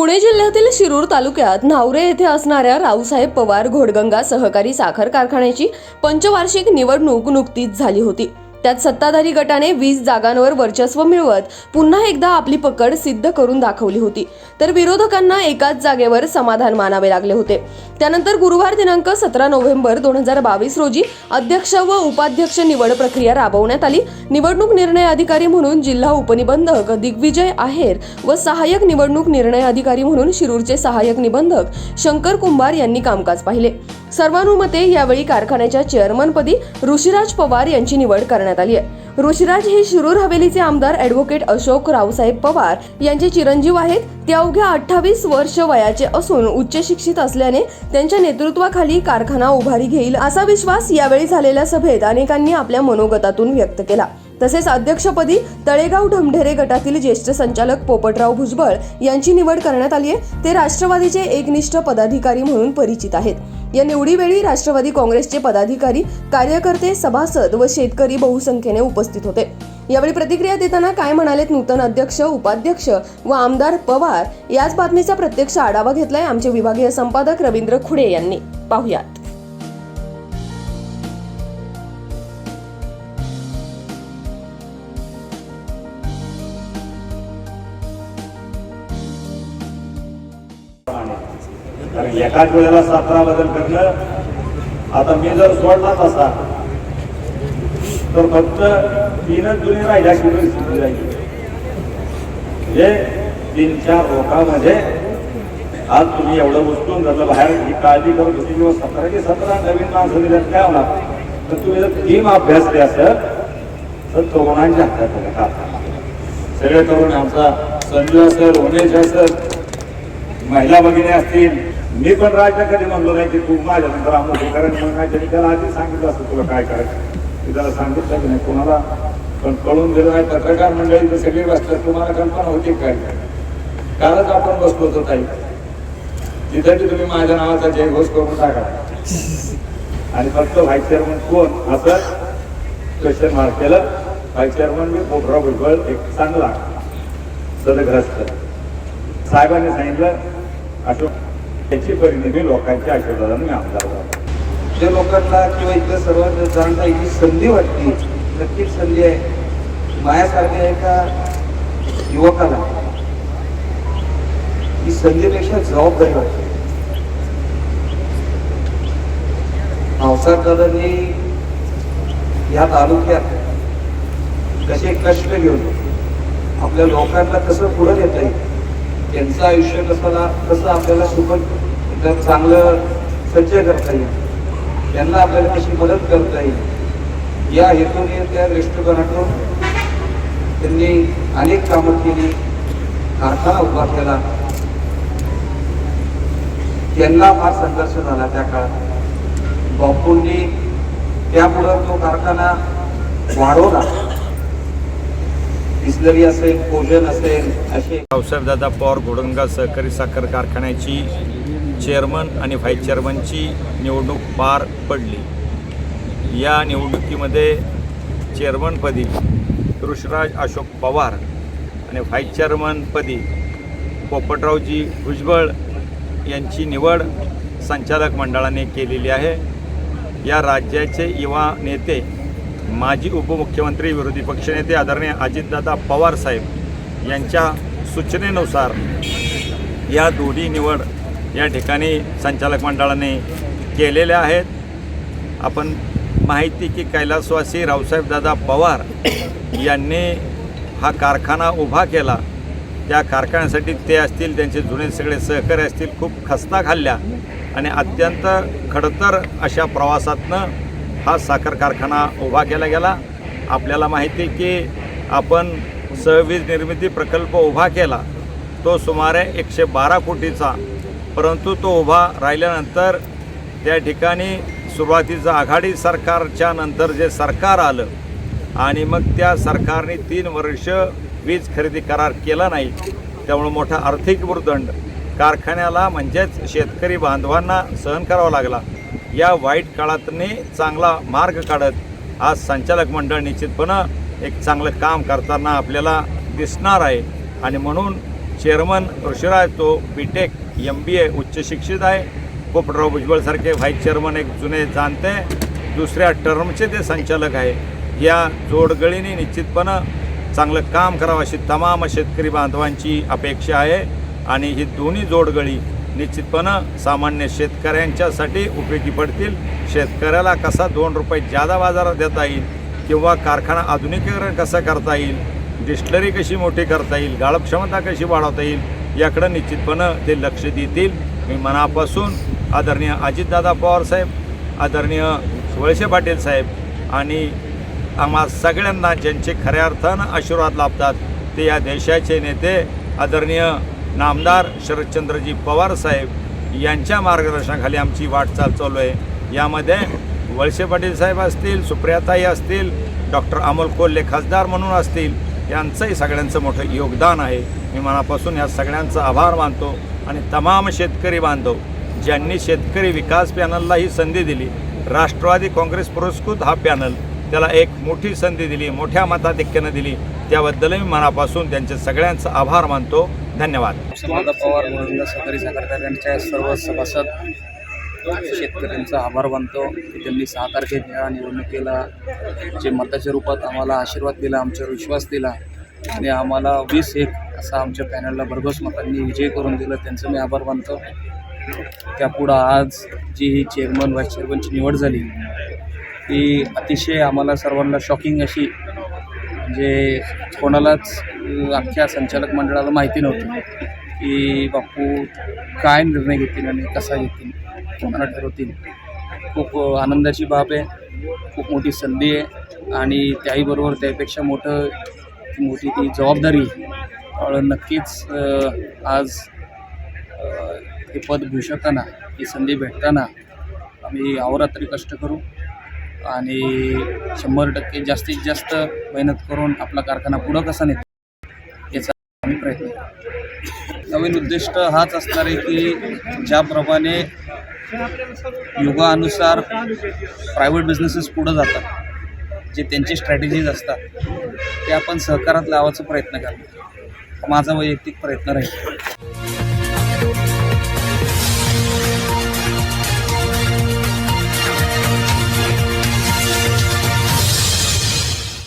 पुणे जिल्ह्यातील शिरूर तालुक्यात न्हावरे येथे असणाऱ्या रावसाहेब पवार घोडगंगा सहकारी साखर कारखान्याची पंचवार्षिक निवडणूक नुकतीच झाली होती. त्यात सत्ताधारी गटाने वीस जागांवर वर्चस्व मिळवत पुन्हा एकदा आपली पकड सिद्ध करून दाखवली होती. तर विरोधकांना एकाच जागेवर समाधान मानावे लागले होते. त्यानंतर गुरुवार दिनांक सतरा नोव्हेंबर दोन हजार बावीस रोजी अध्यक्ष व उपाध्यक्ष निवड प्रक्रिया राबवण्यात आली. निवडणूक निर्णय अधिकारी म्हणून जिल्हा उपनिबंधक दिग्विजय आहेर व सहाय्यक निवडणूक निर्णय अधिकारी म्हणून शिरूरचे सहाय्यक निबंधक शंकर कुंभार यांनी कामकाज पाहिले. सर्वानुमते यावेळी कारखान्याच्या चेअरमनपदी ऋषिराज पवार यांची निवड करण्यात आली आहे. ऋषिराज हे शिरूर हवेलीचे आमदार ॲडव्होकेट अशोक रावसाहेब पवार यांचे चिरंजीव आहेत. ते अवघ्या अठ्ठावीस वर्ष वयाचे असून उच्च शिक्षित असल्याने त्यांच्या नेतृत्वाखाली कारखाना उभारी घेईल असा विश्वास यावेळी झालेल्या सभेत अनेकांनी आपल्या मनोगतातून व्यक्त केला. तसेच अध्यक्षपदी तळेगाव ढमढेरे गटातील ज्येष्ठ संचालक पोपटराव भुजबळ यांची निवड करण्यात आली आहे. ते राष्ट्रवादीचे एकनिष्ठ पदाधिकारी म्हणून परिचित आहेत. या निवडीवेळी राष्ट्रवादी काँग्रेसचे पदाधिकारी कार्यकर्ते सभासद व शेतकरी बहुसंख्येने उपस्थित होते. यावेळी प्रतिक्रिया देताना काय म्हणालेत नूतन अध्यक्ष उपाध्यक्ष व आमदार पवार? याच बातमीचा प्रत्यक्ष आढावा घेतलाय आमचे विभागीय संपादक रवींद्र खुडे यांनी. पाहुयात. कारण एकाच वेळेला सतरा बदल करणं आता मी जर सोडलाच असा तर फक्त तीनच जुनी राहिल्या की परिस्थिती राहिली. म्हणजे तीन चार लोकांमध्ये आज तुम्ही एवढं उचलून धरलं बाहेर ही काळजी करत होती किंवा सतरा की सतरा नवीन माणसं दिल्यात काय होणार? तर तुम्ही जर टीम अभ्यासले असत तर तरुणांच्या हातात का? सगळे तरुण आमचा संजू असेल उमेश असेल महिला भगिनी असतील मी पण राजा कधी म्हणलो नाही की तू माझ्या नंतर अमुक कारण मग नाही त्यांनी त्याला आधी सांगितलं असतं तुला काय करायचं. मी त्याला सांगितलं की नाही कोणाला पण कळून गेलो नाही पत्रकार मंडळी तर सगळी बसतात तुम्हाला कल्पना होती काय? कालच आपण बसलो होतो ताई. तिथे तुम्ही माझ्या नावाचा जयघोष करून टाका. आणि फक्त व्हाईस चेअरमन कोण? असं क्वेश्चन मार्क केलं. व्हाईस चेअरमन मी पोखराव भुजबळ एक चांगला सदग्रस्त. साहेबांनी सांगितलं अशोक त्याची परिणिती लोकांच्या आशीर्वादाने मी आमदार ज्या लोकांना किंवा इथल्या सर्व जणांना ही संधी वाटली नक्कीच संधी आहे. माझ्यासारख्या एका युवकाला ही संधीपेक्षा जबाबदारी वाटते. दादांनी या तालुक्यात कसे कष्ट घेऊन आपल्या लोकांना कसं पुढं देता येईल त्यांचं आयुष्य कसं कसं आपल्याला सुखद एकदम चांगलं सज्ज करता येईल त्यांना आपल्याला कशी मदत करता येईल. या हेतूने त्या दृष्टिकोनातून त्यांनी अनेक कामं केली कारखाना उभा केला. त्यांना फार संघर्ष झाला त्या काळात. बापूंनी त्यामुळं तो कारखाना वाढवला. असेल भोजन असेल असे रावसाहेबदादा पवार घोडंगा सहकारी साखर कारखान्याची चेअरमन आणि व्हाईस चेअरमनची निवडणूक पार पडली. या निवडणुकीमध्ये चेअरमनपदी ऋषराज अशोक पवार आणि व्हाईस चेअरमनपदी पोपटरावजी भुजबळ यांची निवड संचालक मंडळाने केलेली आहे. या राज्याचे युवा नेते माजी उपमुख्यमंत्री विरोधी पक्षनेते आदरणीय अजितदादा पवार साहेब यांच्या सूचनेनुसार या दोन्ही निवड या ठिकाणी संचालक मंडळाने केलेल्या आहेत. आपण माहिती की कैलासवासी रावसाहेबदादा पवार यांनी हा कारखाना उभा केला. त्या कारखान्यासाठी ते असतील त्यांचे जुने सगळे सहकारी असतील खूप खस्ता खाल्ल्या आणि अत्यंत खडतर अशा प्रवासातनं हा साखर कारखाना उभा केला गेला. आपल्याला माहिती की आपण सहवीज निर्मिती प्रकल्प उभा केला. तो सुमारे एकशे बारा कोटीचा परंतु तो उभा राहिल्यानंतर त्या ठिकाणी सुरुवातीचं आघाडी सरकारच्या नंतर जे सरकार आलं आणि मग त्या सरकारने तीन वर्ष वीज खरेदी करार केला नाही त्यामुळं मोठा आर्थिक भूर्दंड कारखान्याला म्हणजेच शेतकरी बांधवांना सहन करावा लागला. या वाईट काळातने चांगला मार्ग काढत आज संचालक मंडळ निश्चितपणं एक चांगलं काम करताना आपल्याला दिसणार आहे आणि म्हणून चेअरमन ऋषीराज तो बी टेक एम बी ए उच्च शिक्षित आहे. पोपटराव भुजबळसारखे व्हाईस चेअरमन एक जुने जाणते. दुसऱ्या टर्मचे ते संचालक आहे. या जोडगळीने निश्चितपणं चांगलं काम करावं अशी तमाम शेतकरी बांधवांची अपेक्षा आहे. आणि ही दोन्ही जोडगळी निश्चितपणं सामान्य शेतकऱ्यांच्यासाठी उपयोगी पडतील. शेतकऱ्याला कसा दोन रुपये जादा बाजारात देता येईल किंवा कारखाना आधुनिकीकरण कसं करता येईल डिस्टलरी कशी मोठी करता येईल गाळप क्षमता कशी वाढवता येईल याकडं निश्चितपणं ते लक्ष देतील. मी मनापासून आदरणीय अजितदादा पवार साहेब आदरणीय वळसे पाटील साहेब आणि आम्हा सगळ्यांना ज्यांचे खऱ्या अर्थानं आशीर्वाद लाभतात ते या देशाचे नेते आदरणीय नामदार शरदचंद्रजी पवार साहेब यांच्या मार्गदर्शनाखाली आमची वाटचाल चालू आहे. यामध्ये वळसे पाटील साहेब असतील सुप्रियाताई असतील डॉक्टर अमोल कोल्हे खासदार म्हणून असतील यांचंही सगळ्यांचं मोठं योगदान आहे. मी मनापासून या सगळ्यांचा आभार मानतो आणि तमाम शेतकरी बांधव ज्यांनी शेतकरी विकास पॅनलला ही संधी दिली. राष्ट्रवादी काँग्रेस पुरस्कृत हा पॅनल त्याला एक मोठी संधी दिली मोठ्या मताधिक्यानं दिली. त्याबद्दलही मी मनापासून त्यांचे सगळ्यांचा आभार मानतो. धन्यवाद. पवार सहकारी साखर सर्व सभासद शेतकऱ्यांचा आभार मानतो की त्यांनी सहा तारखेच्या निवडणुकीला जे मताच्या रूपात आम्हाला आशीर्वाद दिला आमच्यावर विश्वास दिला आणि आम्हाला वीस एक असा आमच्या पॅनलला भरघोस मतांनी विजय करून दिलं त्यांचं मी आभार मानतो. त्यापुढं आज जी ही चेअरमन व्हाईस चेअरमनची निवड झाली ती अतिशय आम्हाला सर्वांना शॉकिंग अशी म्हणजे कोणालाच आमच्या अख्ख्या संचालक मंडळाला माहिती नव्हती की बापू काय निर्णय घेतील आणि कसा घेतील. कोणाला ठरवतील खूप आनंदाची बाब आहे. खूप मोठी संधी आहे. आणि त्याहीबरोबर त्यापेक्षा मोठं मोठी ती जबाबदारी त्यामुळं नक्कीच आज हे पद भूषवताना ही संधी भेटताना आम्ही अहोरात्री कष्ट करू आणि शंभर टक्के जास्तीत जास्त मेहनत करून आपला कारखाना पुढं कसा नेतो याचा आम्ही प्रयत्न नवीन उद्दिष्ट हाच असणार आहे की ज्याप्रमाणे युगानुसार प्रायव्हेट बिझनेसेस पुढं जातात. जे त्यांचे स्ट्रॅटेजीज असतात ते आपण सहकारात लावायचा प्रयत्न करतो माझा वैयक्तिक प्रयत्न राहील.